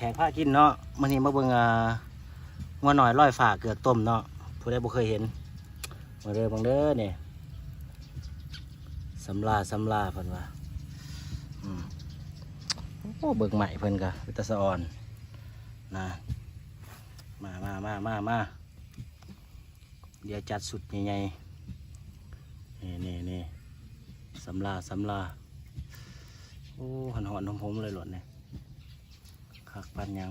แขกผ้ากินเนาะมันนี้มาเบิ่งอ่างัวหน่อยร้อยฝาเกือกต้มเนาะผู้ใดบ่เคยเห็นมาเด้อบังเด้อเนี่ยสำลาสำลาเพิ่นว่าอืมโอ้เบิ่งใหม่เพิ่นก็เป็นตาสะออนนะมามามามามาเดี๋ยวจัดสุดใหญ่ๆนี่นี่นี่สำลาสำลาโอ้หันหอนหอมๆเลยหลดเนี่ย คักปันหยัง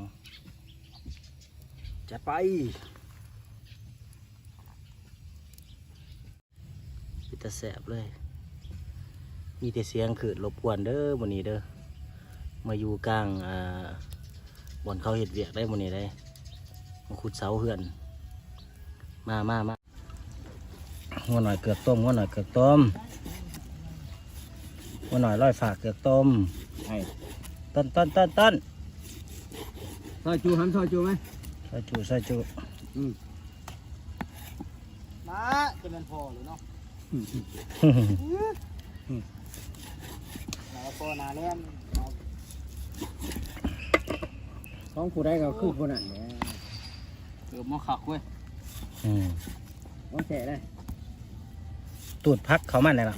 จัดไปพิตาแสบเลย มีแต่เสียงขืดรบกวนเด้อวันนี้เด้อมาอยู่กลางอ่าบอนเขาเห็ดเวียกได้วันนี้ได้มาขุดเสาเหือนมามามาหัวหน่อยเกือกต้มหัวหน่อยเกือกต้มหัวหน่อยร้อยฝากเกือกต้มใช่ต้นต้นต้นต้น ซอยจูหันซอยจูไหมใส่จูใส่จูมาจะเป็นพอหรือเนาะแล้วพอนาเล่นของผู้ใดก็คือผู้นั้นเนี่ยเกือบมาขักเว้ยอืมว่าแฉะได้ตูดพักเขามันเลยล่ะ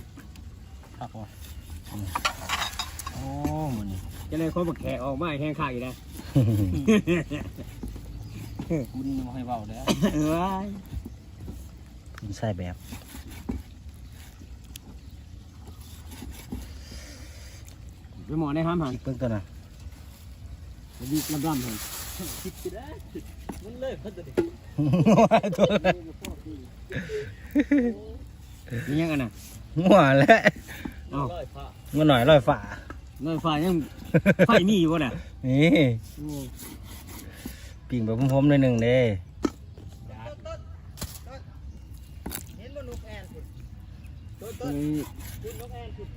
ขักวะโอ้มันนี่จะเลยเขาบักแขกออกมาแห้งขากอีกแล้ว คุณมาให้เบาเด้อว้ายมันใส่แบบไปหมอได้ห้ามหันเพิ่งตัวน่ะไปยิกลำลำหันมันเลยเพิ่นจะดิตัวนี่ยังกันน่ะงัวแล้วเอ้าร้อยผ้างัวหน่อยร้อยฝ่าเงินไฟยังไฟมีอยู่วะน่ะ นี่ปิ่งแบบพร้อมๆเลยหนึ่งเด้เห็นบ่นกเฮ้ยพุ่นนกแอนพุ่น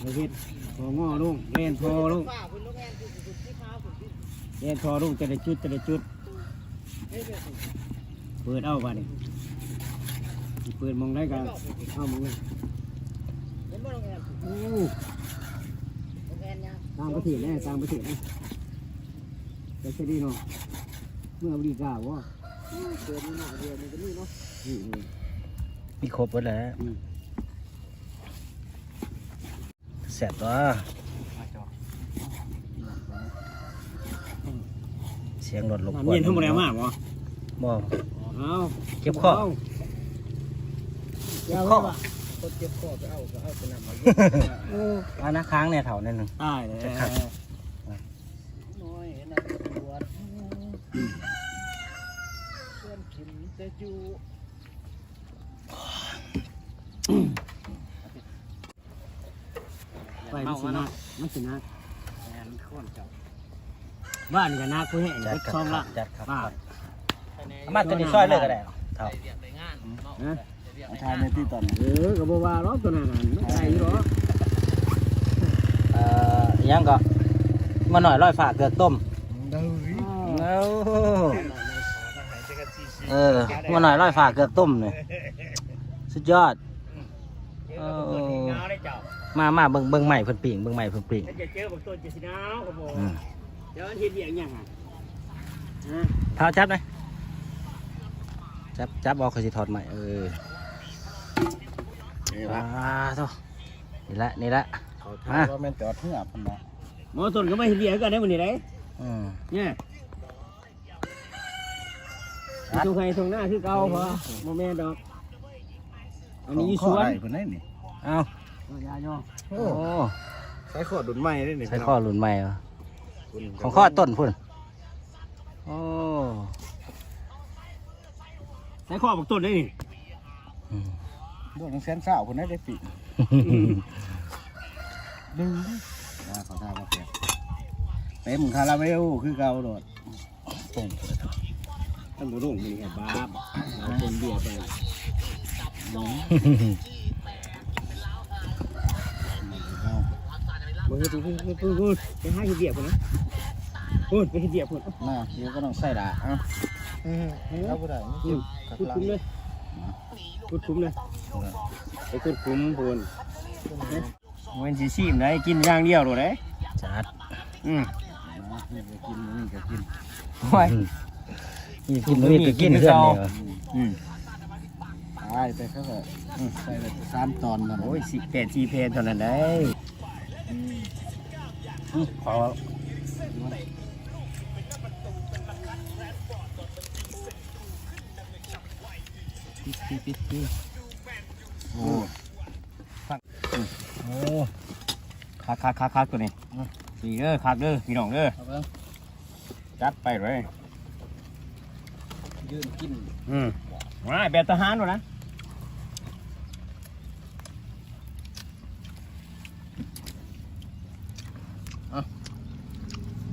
เราเฮ็ดพอง้อลุงเล่นพอลุงฟ้าพุ่นนกแอนพุ่นพุ่นที่ขาวพุ่นที่เล่นพอลุงจะได้จุดจะได้จุด เปิดเอาบ้านี่เปิดมองได้กันเอามองเลยเห็นบ่นกแอนพุ่นโอ้นกแนยังต่างประเทศแน่ตางประเทศนะ แต่ใช่ดีเนาะเมื่ออเมริกาวะเดือนนี้หน้าเดือนนี้ก็มีเนาะนี่นี่มีครบหมดแล้วอืมแสบตัวเสียงรถรบกวนน้ำเย็นทั้งหมดแล้วมากวะบ่เอาเก็บข้อ เก็บข้ข้ออคนเจ็บคอไปเอาก็เอาไปนำมาโอ้อันนะค้างเนี่ยเถ่านั่นหนึ่ง ตายเลย ครับ น้อยนะตำรวจเพื่อนขิม จะจูไปมันสินะมันสินะแอนคนเจ้าบ้านกับนาคุยแห้งจัดก็ครับช่องละจัดครับป้าเอามาตัวนี้ซอยเลยก็ได้เถ่าได้เรียกได้งานเนาะฮะได้เรียกทาได้ยงานในที่ตอนเออกับบัวารอบตัวนั้นน่ะมันได้อยู่หรอเอ่ออิหยังก็งัวหน่อยร้อยฝาเกือกต้มเอา เอองัวหน่อยร้อยฝาเกือกต้มเนี่ยสุดยอดเออเงาได้เจ้ามามาเบิ่งเบิ่งใหม่เพิ่นปิ่งเบิ่งใหม่เพิ่นปิ่งถ้าจะเจอบางตัวจะสิหนาวกับบัวอืมเดี๋ยวมันเห็นอย่างยังอะฮะเท้าจับหน่อยจับจับเอาเขาสิถอดใหม่เออว้าโธ่นี่ละนี่ละเขาถามว่าแม่นจอดเหือพุ่นนะหมอต้นก็ไม่เห็นเดียกันได้วันนี้ได้อืมเนี่ย ตรงใครตรงหน้าคือเก่าพอโมเมนต์ดอก อันนี้อยู่สวนพุ่นได้นี่เอายาย่อโอ้ใช้ขอดุนใหม่ได้นี่ใช้ข้อรุ่นใหม่เหรอของข้อต้นพุ่นโอ้ใส่ข้อบอกต้นได้นี่อืมดวงแสนสาวพุ่นได้ได้ปีดึงว่าเขาถามว่าแกเต็มคาราเบลคือเก่าโดดปุ่งเลยเถอะ ท่านบุรุษมีแค่บ้าบเอาคนเบียร์ไปมึงพูดพูดพูดพูดพูดไปให้เบียร์คนนะพูดไปให้เบียร์คนน่าเดี๋ยวก็ต้องใส่ดาเอ้าเอาผู้ใดพูดพูดคุ้มเลยพูดคุ้มเลยไปพูดคุ้มพูนเว้นสีซีมได้กินอย่างเดียวหรอเด้จัดอืมกินนี่ก็กินไว้นี่กินมื้อนี้ก็กินเพื่อนนี่วะอืมตายไปเขาก็อืมใส่ไปสามตอนนั่นโอ้ยสิแปดสี่เพนเท่านั้นได้ขอปิดปิดปิดปิดโอ้โอ้คักคักคักคักตัวนี้สี่เด้อคักเด้อพี่น้องเด้อ เอาเบิ่งจัดไปเลย ยืนกินอืมมาแบบทหารวะนะ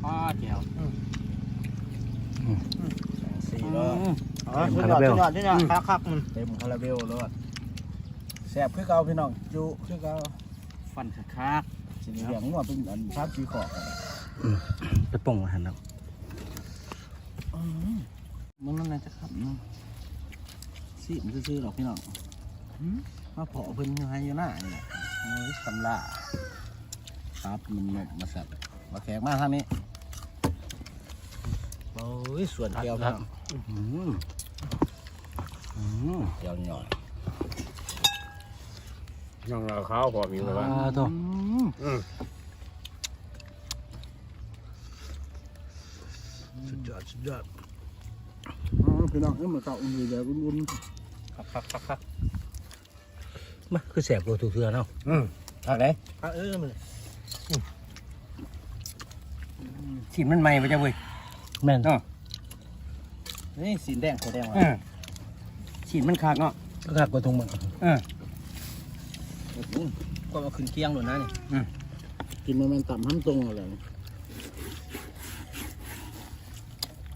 ป้าแก้วสี่รอบอ๋อสุดยอดสุดยอดสุดยอดคักคักมันเต็มคาราเบลรถแซ่บคือเก่าพี่น้องจุคือเก่าฟันคักคักสิเหลียงว่าเป็นอันชาติสีขอบกันไปป่งมาหันแล้ว มันนั่นนะจะขับเนาะสิมันซื่อๆหรอกพี่น้องมาเพาะเพิ่นอยู่ให้อยู่หน้านี่แหละโอ้ยสำลาครับมันหนกมาสัตว์มาแขกมาทางนี้โอ้ยส่วนเดียวครับอืมอืมเดียวหน่อยน้องเราเขาพอมีไว้ว่าอ่าโตอืมสุดยอดสุดยอด พี่น้องเอ้ยมาเก่าอุ่นๆเดี๋ยวอุ่นคักคักคักคักมาคือแสบกว่าทุกเทื่อเนาะอืมคักเลยๆอะเออมันชิ้นมันใหม่ไปจ้ะเว้ยแม่นเนาะนี่สีแดงสีแดงว่ะอืมชิ้นมันคักเนาะก็คักกว่าทุงมันเออก็มาขึ้นเคียงหล่นนะนี่กินมันมันต่ำห้ำตรงอะไร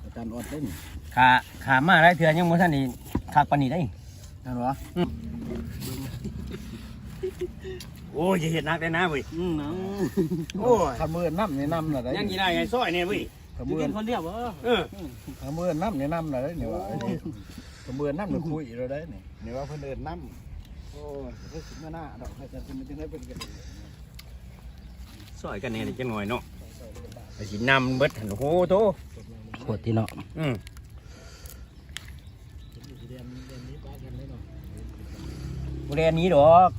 อาจารย์ออดเล่น ขาขามาได้เถื่อยังบ่ทันนี่คักปานนี้ได้นั่นวะโอ้ยอย่าเห็ดนักได้นะเว้ยอืมนะโอ้ยขมือน้ำในน้ำน่ะได้ยังกี่ได้ไงซอยเนี่ยเว้ยขมือคนเดียวบ่เออขมือน้ำในน้ำน่ะได้เนี่ยว่าขมือน้ำในคุยเราได้เนี่ยเนี่ยว่าเพิ่นเดินน้ำโอ้ยเพิ่นสิมาหน้าดอกแต่จะมันจะได้เป็นกันซอยกันแน่นี่จังหน่อยเนาะไปสินำเบิดหันโอ้โหโตปวดที่เนาะอืม บ่ได้อันนี้ดอก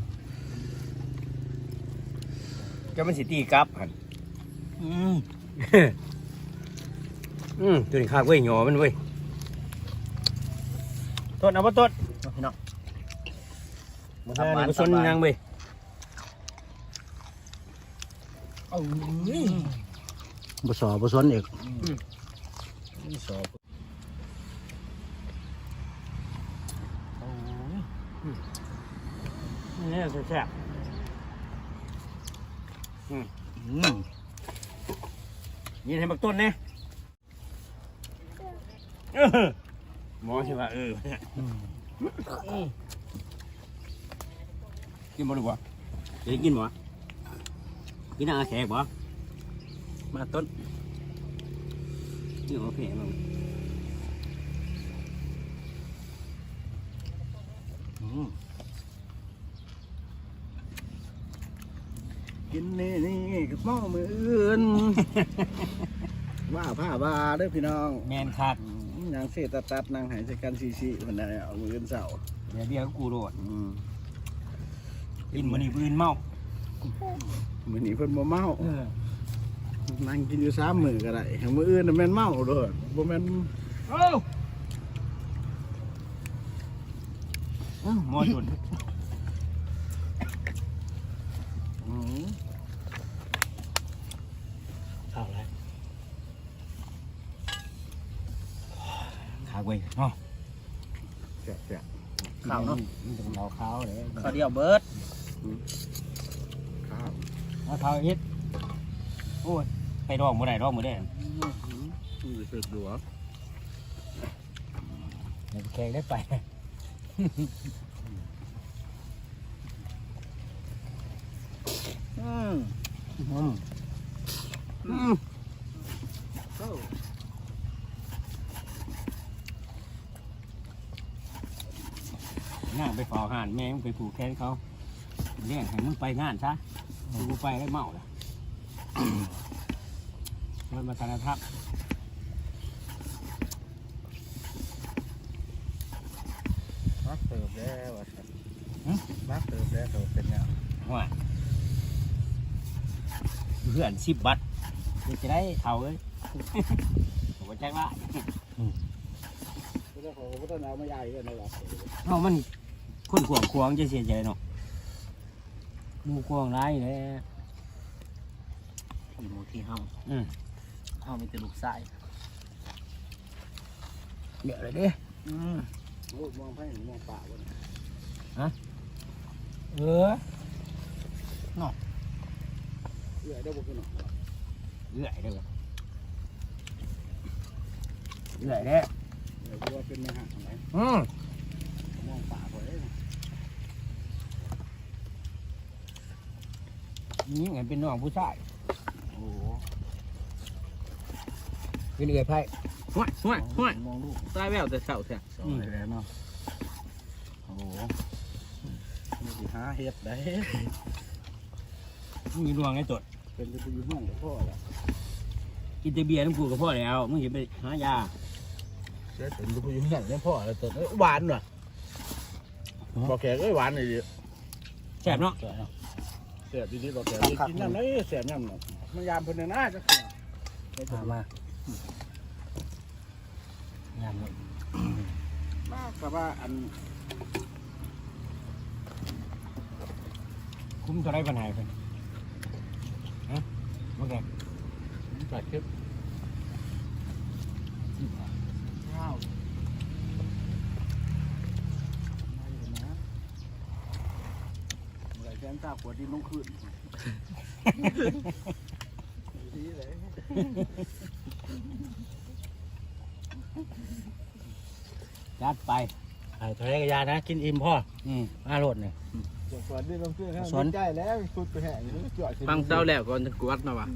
จะมันสิตีกลับหันอืมอืมตัวนี้คักเว้ยหยอมันเว้ยต้นเอาบ่ต้นเอาพี่น้องบ่ทันนี่บ่สนยังเว้ยเอ้ยบ่สอบ่สนอีกนี่สอบ นี่แซ่บอืมๆยินให้บักต้นแน่เออหมอใช่ป่ะเออกินบ่ดีกว่าเดี๋ยวกินบ่กินอาแขกบ่มาต้นนี่โอเคมั้งอืม กินนี่นี่กับหม้อมืออื่นว่าผ้าบาเด้อพี่น้องแมนคักนางเสตัดตัดนางหายใจกันซีซีมันได้เอามืออื่นเสาเดี๋ยวเดี๋ยวกูโดดอืมกินมื้อนี้ปืนเมามือนี้เพิ่นบ่เมาเออนั่งกินอยู่สามมือก็ได้แห่งมืออื่นน่ะแม่นเมาเด้อบ่แม่นเอ้าเอ้าหมอจุนอืม ข้าวแล้วคักเว้ยเนาะแซ่บข้าวเนาะมันจะเอาข้าวเลยข้าวเดียวเบิดๆข้าวเอาข้าวเฮ็ดโอ้ยไปดองบ่ได้ดองบ่ได้อือสึกอยู่เหรอเดี๋ยวแขกได้ไป อืมอืมอืมนั่งไปฝ่าหานแม่งไปผูกแขนเขาเลี้ยงให้มึงไปงานซะกูไปได้เมาละมันมาสารทับมักเติบแล้วว่าซั่นมักเติบแล้วเติบเป็นแนวว่า เพื่อนสิบบัตรเดี๋ยวจะได้เอาเลยผมก็แจ้งว่าเจ้าของก็ต้องเอามาใหญ่กันนั่นแหละเอามันคนขวางควางจะเสียใจเนาะหมูควางร้ายเลยอีหมูที่เฮาอืมเฮามีแต่ลูกชายเดี๋ยวเลยดิอืมโอ้มองไปมองป่าวันเออเเอื้อยได้บ่คือหนอเอื่อยเด้อเอื่อยเด้เอื้อยว่าเป็นแม่หักไหนอืมมองป่าบ่ได้นี่ไงเป็นน้องผู้ชายโอ้เป็นเอื่อยไพ่ห้วยห้วยห้วยมองลูกตายแววแต่เช้าแท้เสองแล้วเนาะโอ้โหมีสิหาเฮ็ดได้ มึงมีดวงไอ้ตดเป็นจะไปอยู่ห้องกับพ่อแหละกินแต่เบียร์น้ำกูกับพ่อแล้วมึงอย่าไปหายาเสียเป็นจะไปอยู่ห้องกับพ่อแล้วตัวหวานว่ะบอกแขกเอ้ยหวานเลยดิแซ่บเนาะเสียดีๆบอกแขกกินน้ำเลยเสียน้ำเนาะมันยามเพิ่นน่าจะเสียมามางามเลยมากกับว่าอันคุ้มจะได้ปัญหาเพิ่นฮะ โอเคตัดคลิปข้าวอะไรแกนตาปวดดินลงขึ้นดีเลยจัดไปไอ้ทะเลกระยานะ กินอิ่มพ่อ อืมมาโลดเนี่ย ปวดดินลงขึ้นสวนใกล้แล้วสุดไปแห่งนี้จ่อยฟังเจ้าแล้วก่อนจะกวดนะวะ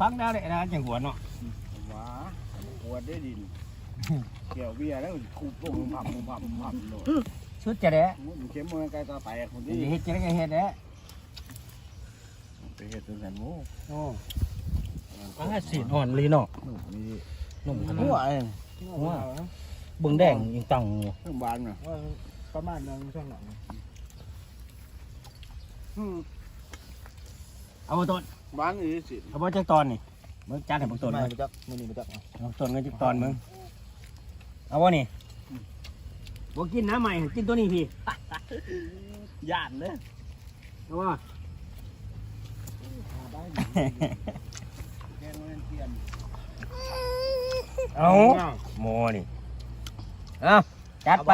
ฟังได้เลยนะจังหัวเนาะว้าปวดได้ดินเกี่ยวเบียร์แล้วคูบลงผับผับผับโดดชุดจะได้มันเข้มมือไกลตาแตกคนที่เฮ็ดจะได้เฮ็ดได้ไปเห็ดเป็นแสนโม่โอ้ป้าสีอ่อนลีเนาะนี่นุ่มขนาหัวดเองเบิ่งแดงยิงตังอยู่เครื่องบานน่ะ ประมาณนึงช่างหนังเอาบ่ต้นบ้านนี้สิเอาบ่จักตอนนี่มึงจัดให้บ่ต้นไม่มึงจักมันนี่ไม่จักเอาต้นกันจักตอนมึงเอาบ่นี่บ่กินน้ำใหม่กินตัวนี้พี่ย่านเลยเอาบ่แกงเล่นเทียนเอาโมนี่เอาจัดไป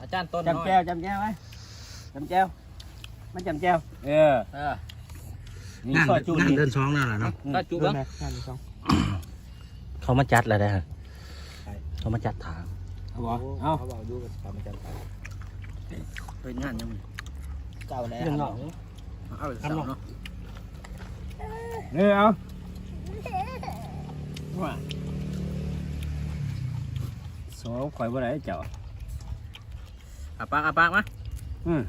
อาจารย์ต้นจำแจวจำแจวไว้จำแจวมันจำแจวเออเออนี่ซอยจูงานนี่เดินสองนั่นแหละเนาะก็จูบ้างเขามาจัดแล้วได้อเขามาจัดทางเอาบ่เอาเขาบอกดูกันทำจันทร์เป็นงานยังไงเจ้าแล้วเรื่องเนาะเอาไปเช้าเนาะเออเอา ว่าโซ่ข่อยบ่ได้เจ้าอาปากอาปากมาอืม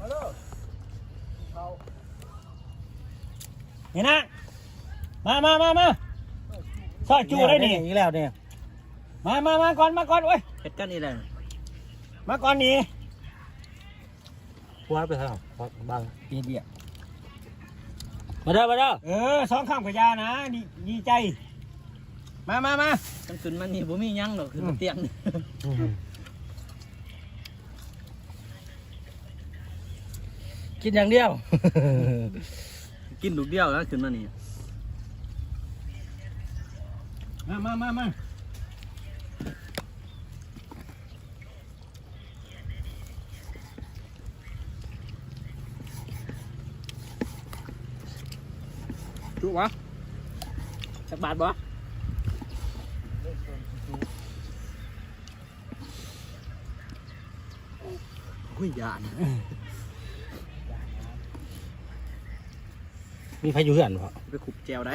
นี่นะมามามามาซอยจูได้นี่อีกแล้วเนี่ยมามามาก่อนมาก่อนเว้ยเฮ็ดกันอีกแล้วมาก่อนนี่คว้าไปเท่าบางเดียเดียมาเด้อมาเด้อเออสองข้ามขยานะดีดีใจ มามามากันขึ้นมันนี่บ่มีหยังดอกขึ้นมาเตียงนี่กินอย่างเดียว กินลูกเดียวแล้วขึ้นมานี่มามามามาจุวะสักบาทบ่ หุ้ยยานมีใครอยู่เหือนบ่ไปขุบแจวได้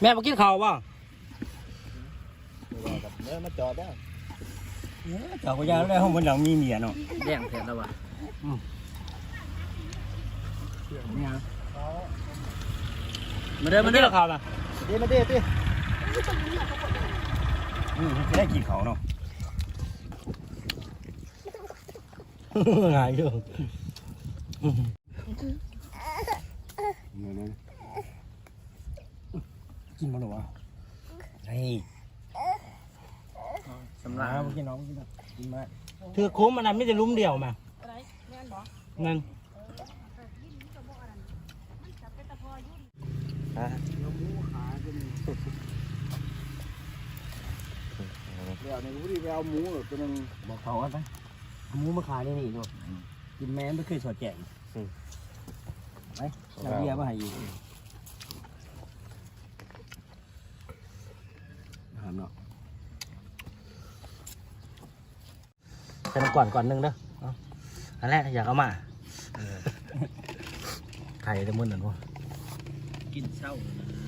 แม่มากินข้าวบ่เนื้อมาจอดได้เออเจ้าขยาแล้วห้องบนหลังมีเมียเนาะแดงแทนแล้ววะเนี่ยมาเด้อมาเด้อข่าวนะเดี๋ยวมาเด้ติอืมจะได้กินเขาเนาะ หายอยู่กินมาหรอวะไอ้สำมาราญเมื่อกี้น้องกินกินมาถือคุ้มมันนั้นไม่จะลุ้มเดียวมานั่นเดี๋ยวในกูดีไปเอาหมูตัวนึงบอกเขากันไปเอา หมูมาขายได้นี่เนาะกินแม่ไม่เคยสอดแจงไปน้ำเบียร์มาให้อยู่ถามเนาะใส่น้ำก่อนก่อนหนึงเด้อเอาอันแรกอยากเอามาไข่จะมึนหน่อยวะกินเช้าเอา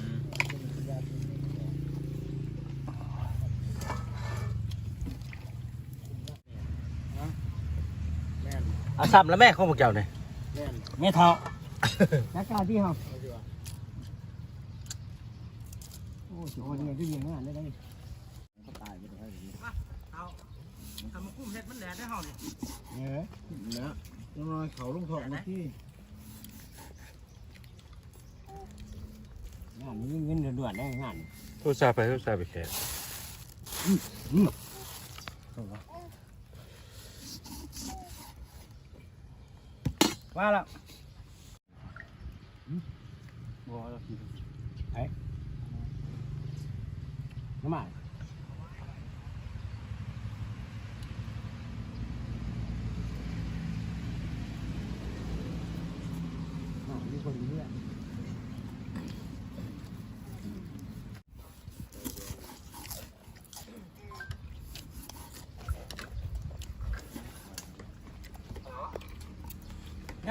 ซ้ำแล้วแม่ของพวกเจ้าเนี่ยแม่เท่านักการที่เฮาโอ้โหเนี่ยที่ยิงงานได้ได้ตายไปแล้วเอาทำมากุ้มเห็ดมันแดดได้เฮาเนี่ยเนี่ยนะต้องรอเขาลงทองนะที่งานนี้เงินเดือนได้งานผู้ชายไปผู้ชายไปแข่ ว่าแล้วน้ำมันมีคนเพื่อน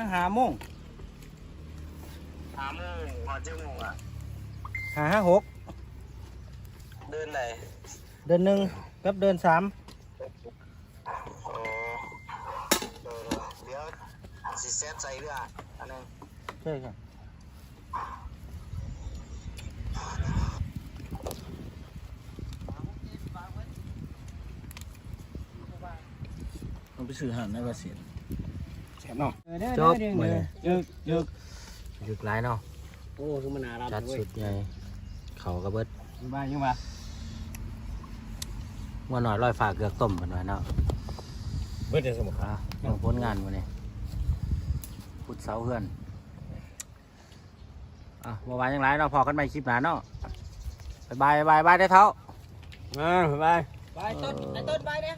ยังหาโมงสามโมงพอจะโมงอะหาห้าหกเดินไหนเดือนหนึ่งกับเดือนสามโอ้เดี๋ยวสิเซฟใจเรื่องอันนึงใช่ครับมันไปซื้ออาหารในประเทศ แฉมเนาะจบมือยึกยึกยึกหลายเนาะโอ้คือมันน่ารักจัดเว้ยสุดใหญ่เขากระเบิดอยู่บ้านยังวะเมื่อหน่อยลอยฝากเกือกต้มกันหน่อยเนาะเบิดเดี๋ยวสมองอะลงผลงานวันนี้พุดเสาเพื่อนอะเมื่อวานยังไรเนาะพอกันใหม่คลิปหนาเนาะบายบายบายบายได้อเท้ามาบ๊ายบายบายต้นไอ้ต้นบายเนี่ย